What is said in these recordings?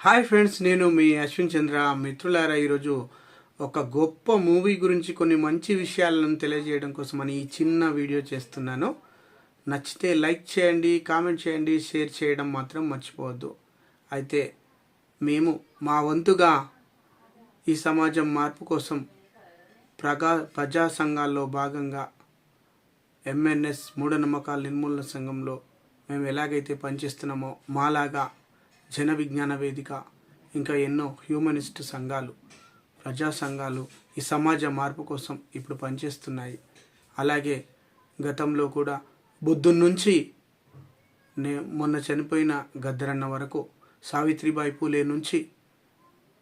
Hi friends నేను మీ అశ్విన్ చంద్ర. మిత్రులారా ఈరోజు ఒక గొప్ప మూవీ గురించి కొన్ని మంచి విషయాలను తెలియజేయడం కోసం అని ఈ చిన్న వీడియో చేస్తున్నాను. నచ్చితే లైక్ చేయండి కామెంట్ చేయండి షేర్ చేయడం మాత్రం మర్చిపోవద్దు. అయితే మేము మా వంతుగా ఈ సమాజం మార్పు కోసం ప్రగా ప్రజా సంఘాల్లో భాగంగా ఎంఎన్ఎస్ మూఢనమ్మకాల నిర్మూలన సంఘంలో మేము ఎలాగైతే పనిచేస్తున్నామో మాలాగా జన విజ్ఞాన వేదిక ఇంకా ఎన్నో హ్యూమనిస్ట్ సంఘాలు ప్రజా సంఘాలు ఈ సమాజ మార్పు కోసం ఇప్పుడు పనిచేస్తున్నాయి. అలాగే గతంలో కూడా బుద్ధుని నుంచి నే మొన్న చనిపోయిన గద్దరన్న వరకు సావిత్రిబాయి పూలే నుంచి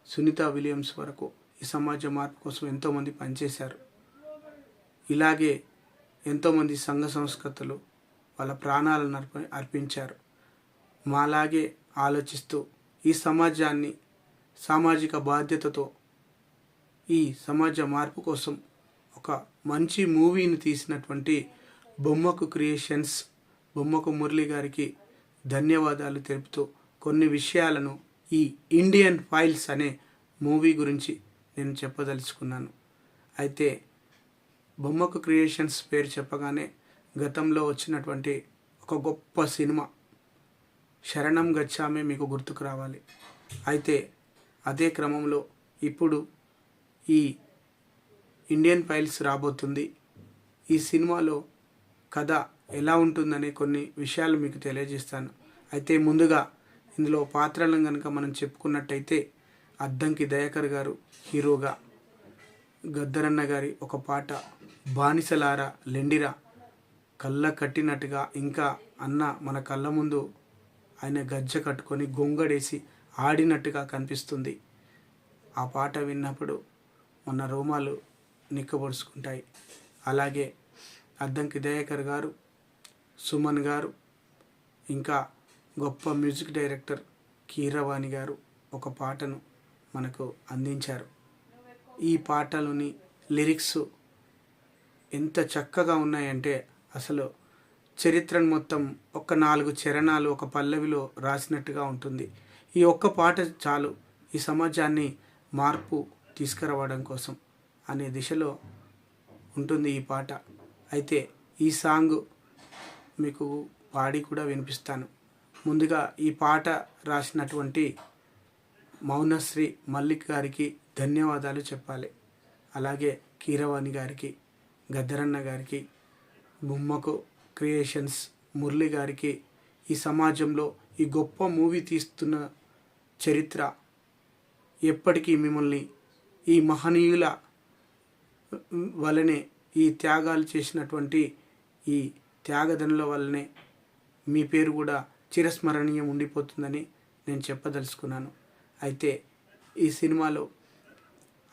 సునీత విలియమ్స్ వరకు ఈ సమాజ మార్పు కోసం ఎంతోమంది పనిచేశారు. ఇలాగే ఎంతోమంది సంఘ సంస్కృతులు వాళ్ళ ప్రాణాలను అర్ప అర్పించారు. మాలాగే ఆలోచిస్తూ ఈ సమాజాన్ని సామాజిక బాధ్యతతో ఈ సమాజ మార్పు కోసం ఒక మంచి మూవీని తీసినటువంటి బొమ్మకు క్రియేషన్స్ బొమ్మకు మురళి గారికి ధన్యవాదాలు తెలుపుతూ కొన్ని విషయాలను ఈ ఇండియన్ ఫైల్స్ అనే మూవీ గురించి నేను చెప్పదలుచుకున్నాను. అయితే బొమ్మకు క్రియేషన్స్ పేరు చెప్పగానే గతంలో వచ్చినటువంటి ఒక గొప్ప సినిమా శరణం గచ్చామే మీకు గుర్తుకు రావాలి. అయితే అదే క్రమంలో ఇప్పుడు ఈ ఇండియన్ ఫైల్స్ రాబోతుంది. ఈ సినిమాలో కథ ఎలా ఉంటుందనే కొన్ని విషయాలు మీకు తెలియజేస్తాను. అయితే ముందుగా ఇందులో పాత్రలను కనుక మనం చెప్పుకున్నట్టయితే అద్దంకి దయాకర్ గారు హీరోగా గద్దరన్న గారి ఒక పాట బానిసలారా లెండిరా కళ్ళ కట్టినట్టుగా ఇంకా అన్న మన కళ్ళ ముందు ఆయన గజ్జ కట్టుకొని గొంగడేసి ఆడినట్టుగా కనిపిస్తుంది. ఆ పాట విన్నప్పుడు మన రోమాలు నిక్కబొడుచుకుంటాయి. అలాగే అద్దంకి దయాకర్ గారు సుమన్ గారు ఇంకా గొప్ప మ్యూజిక్ డైరెక్టర్ కీరవాణి గారు ఒక పాటను మనకు అందించారు. ఈ పాటలోని లిరిక్స్ ఎంత చక్కగా ఉన్నాయంటే అసలు చరిత్రను మొత్తం ఒక నాలుగు చరణాలు ఒక పల్లవిలో రాసినట్టుగా ఉంటుంది. ఈ ఒక్క పాట చాలు. ఈ సమాజాన్ని మార్పు తీసుకురావడం కోసం అనే దిశలో ఉంటుంది ఈ పాట. అయితే ఈ సాంగ్ మీకు పాడి కూడా వినిపిస్తాను. ముందుగా ఈ పాట రాసినటువంటి మౌనశ్రీ మల్లిక్ గారికి ధన్యవాదాలు చెప్పాలి. అలాగే కీరవాణి గారికి గద్దరన్న గారికి బొమ్మకు క్రియేషన్స్ మురళి గారికి ఈ సమాజంలో ఈ గొప్ప మూవీ తీస్తున్న చరిత్ర ఎప్పటికీ మిమ్మల్ని ఈ మహనీయుల వలనే ఈ త్యాగాలు చేసినటువంటి ఈ త్యాగదనుల వల్లనే మీ పేరు కూడా చిరస్మరణీయం ఉండిపోతుందని నేను చెప్పదలుచుకున్నాను. అయితే ఈ సినిమాలో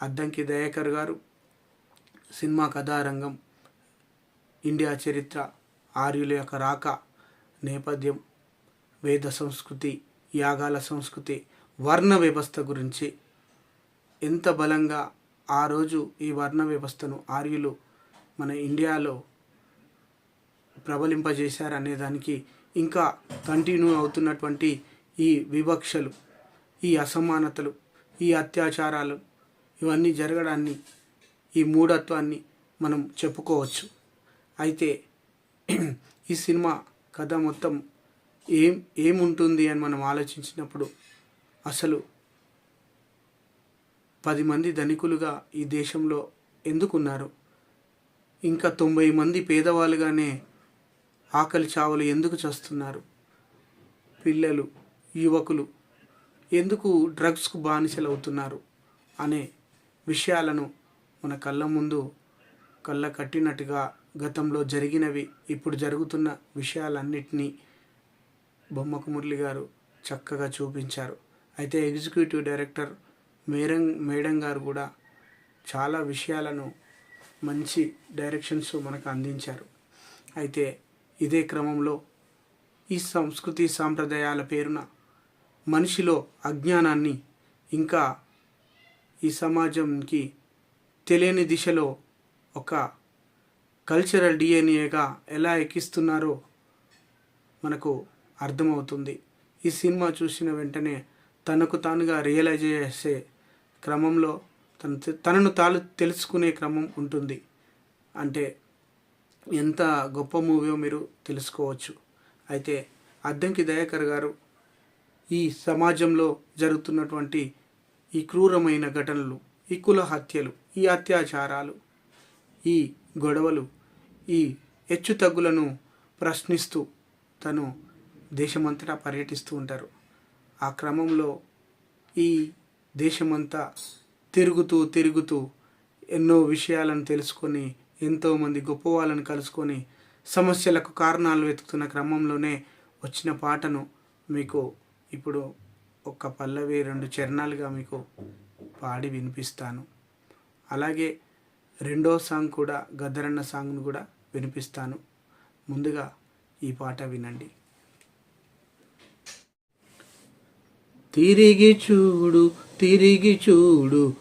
అద్దంకి దయాకర్ గారు సినిమా కథారంగం ఇండియా చరిత్ర ఆర్యుల యొక్క రాక నేపథ్యం వేద సంస్కృతి యాగాల సంస్కృతి వర్ణ వ్యవస్థ గురించి ఎంత బలంగా ఆ రోజు ఈ వర్ణ వ్యవస్థను ఆర్యులు మన ఇండియాలో ప్రబలింపజేశారనే దానికి ఇంకా కంటిన్యూ అవుతున్నటువంటి ఈ వివక్షలు ఈ అసమానతలు ఈ అత్యాచారాలు ఇవన్నీ జరగడాన్ని ఈ మూఢత్వాన్ని మనం చెప్పుకోవచ్చు. అయితే ఈ సినిమా కథ మొత్తం ఏం ఏముంటుంది అని మనం ఆలోచించినప్పుడు అసలు పది మంది ధనికులుగా ఈ దేశంలో ఎందుకున్నారు? ఇంకా తొంభై మంది పేదవాళ్ళుగానే ఆకలి చావులు ఎందుకు చేస్తున్నారు? పిల్లలు యువకులు ఎందుకు డ్రగ్స్కు బానిసలు అవుతున్నారు అనే విషయాలను మన కళ్ళ ముందు కళ్ళ కట్టినట్టుగా గతంలో జరిగినవి ఇప్పుడు జరుగుతున్న విషయాలన్నిటినీ బొమ్మకు మురళి గారు చక్కగా చూపించారు. అయితే ఎగ్జిక్యూటివ్ డైరెక్టర్ మేరం మేడం గారు కూడా చాలా విషయాలను మంచి డైరెక్షన్స్ మనకు అందించారు. అయితే ఇదే క్రమంలో ఈ సంస్కృతి సాంప్రదాయాల పేరున మనిషిలో అజ్ఞానాన్ని ఇంకా ఈ సమాజంకి తెలియని దిశలో ఒక కల్చరల్ డిఎన్ఏగా ఎలా ఎక్కిస్తున్నారో మనకు అర్థమవుతుంది. ఈ సినిమా చూసిన వెంటనే తనకు తానుగా రియలైజ్ చేసే క్రమంలో తను తనను తాను తెలుసుకునే క్రమం ఉంటుంది. అంటే ఎంత గొప్ప మూవీయో మీరు తెలుసుకోవచ్చు. అయితే అద్దంకి దయాకర్ గారు ఈ సమాజంలో జరుగుతున్నటువంటి ఈ క్రూరమైన ఘటనలు ఈ కుల హత్యలు ఈ అత్యాచారాలు ఈ గొడవలు ఈ హెచ్చుతగ్గులను ప్రశ్నిస్తూ తను దేశమంతటా పర్యటిస్తూ ఉంటారు. ఆ క్రమంలో ఈ దేశమంతా తిరుగుతూ తిరుగుతూ ఎన్నో విషయాలను తెలుసుకొని ఎంతోమంది గొప్ప వాళ్ళని కలుసుకొని సమస్యలకు కారణాలు వెతుకుతున్న క్రమంలోనే వచ్చిన పాటను మీకు ఇప్పుడు ఒక పల్లవి రెండు చరణాలుగా మీకు పాడి వినిపిస్తాను. అలాగే రెండో సాంగ్ కూడా గద్దరన్న సాంగ్ను కూడా వినిపిస్తాను. ముందుగా ఈ పాట వినండి. తిరిగి చూడు తిరిగి చూడు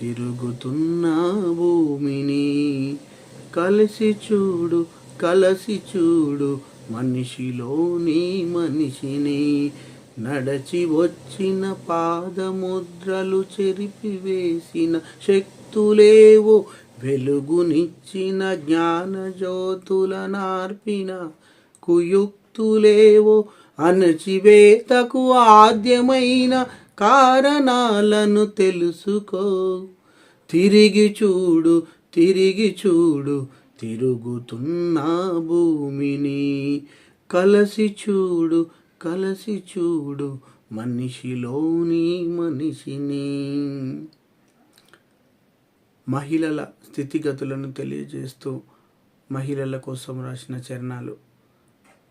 తిరుగుతున్న భూమిని. కలిసి చూడు కలసి చూడు మనిషిలోని మనిషిని. నడచి వచ్చిన పాదముద్రలు చెరిపివేసిన శక్తులేవో వెలుగునిచ్చిన జ్ఞానజ్యోతుల నార్పిన కుయుక్తులేవో అణచివేతకు ఆద్యమైన కారణాలను తెలుసుకో. తిరిగి చూడు తిరిగి చూడు తిరుగుతున్న భూమిని. కలసి చూడు కలసి చూడు మనిషిలోని మనిషిని. మహిళల స్థితిగతులను తెలియజేస్తూ మహిళల కోసం రాసిన చరణాలు.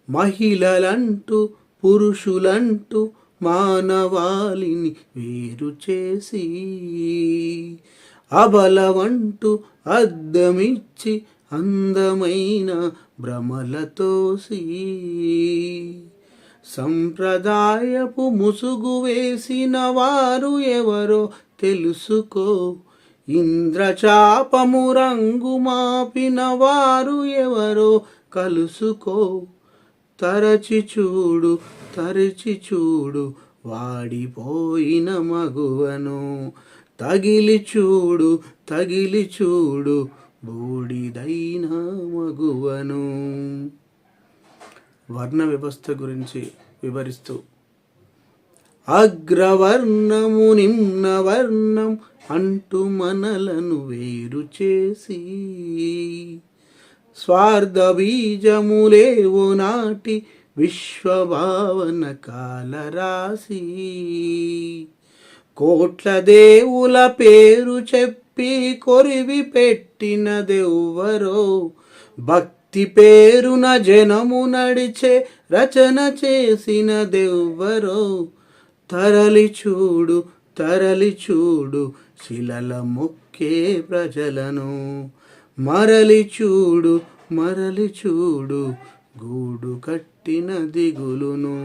మహిళలంటూ పురుషులంటూ మానవాళిని వేరు చేసి అబలవంటూ అద్దమిచ్చి అందమైన భ్రమలతోసి సంప్రదాయపు ముసుగు వేసిన వారు ఎవరో తెలుసుకో ఇంద్రచాపము రంగు మాపిన వారు ఎవరో కలుసుకో. తరచి చూడు తరచి చూడు వాడిపోయిన మగువను. తగిలి చూడు తగిలి చూడు బూడిదైన మగువను. వర్ణ వ్యవస్థ గురించి వివరిస్తూ అగ్రవర్ణము నిమ్న వర్ణం అంటూ మనలను వేరు చేసి. స్వార్థ బీజములేవో నాటి విశ్వభావన కాలరాశి కోట్ల దేవుల పేరు చెప్పి కొరివి పెట్టిన పెట్టినదెవ్వరో భక్తి పేరున జనము నడిచే రచన చేసిన దేవరో తరలి చూడు తరలి చూడు శిలల మొక్కే ప్రజలను. మరలి చూడు మరలి చూడు గూడు కట్టిన దిగులును.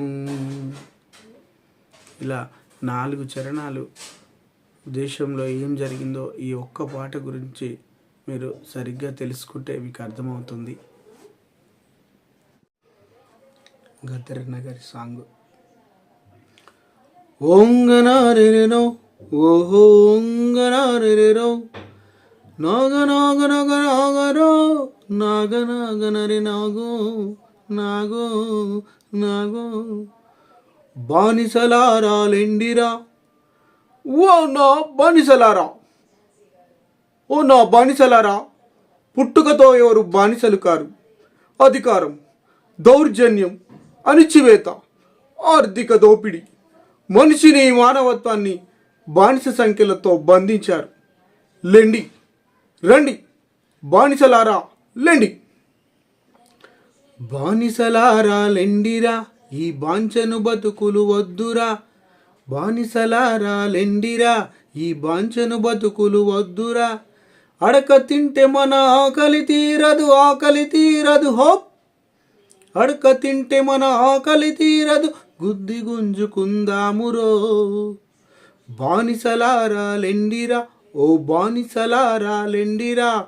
ఇలా నాలుగు చరణాలు దేశంలో ఏం జరిగిందో ఈ ఒక్క పాట గురించి మీరు సరిగ్గా తెలుసుకుంటే మీకు అర్థమవుతుంది. గద్దర్ నగర్ సాంగ్. ఓంగనారెనో ఓహో ఓంగనారెరో నాగ నాగ నాగ నాగరో నాగ నాగ. నరి నాగో నాగో నాగో బానిసలారాలెండిరా ఓ నా బానిసలారా. ఓ నా బానిసలారా. పుట్టుకతో ఎవరు బానిసలు కారు. అధికారం దౌర్జన్యం అణిచివేత ఆర్థిక దోపిడీ. మనిషిని మానవత్వాన్ని బానిస సంఖ్యలతో బంధించారు. లెండి. రండి. బానిసలారా లెండి. బానిసలారా లెండిరా. ఈ బాంచను బతుకులు వద్దురా. బానిసలారా లెండిరా. ఈ బాంచను బతుకులు వద్దురా. అడక తింటే మన ఆకలి తీరదు ఆకలి తీరదు. హోప్ అడక తింటే మన ఆకలి తీరదు. గుద్ది గుంజుకుందామురో. బానిసలారా లెండిరా ఓ బానిసలారా లెండిరా.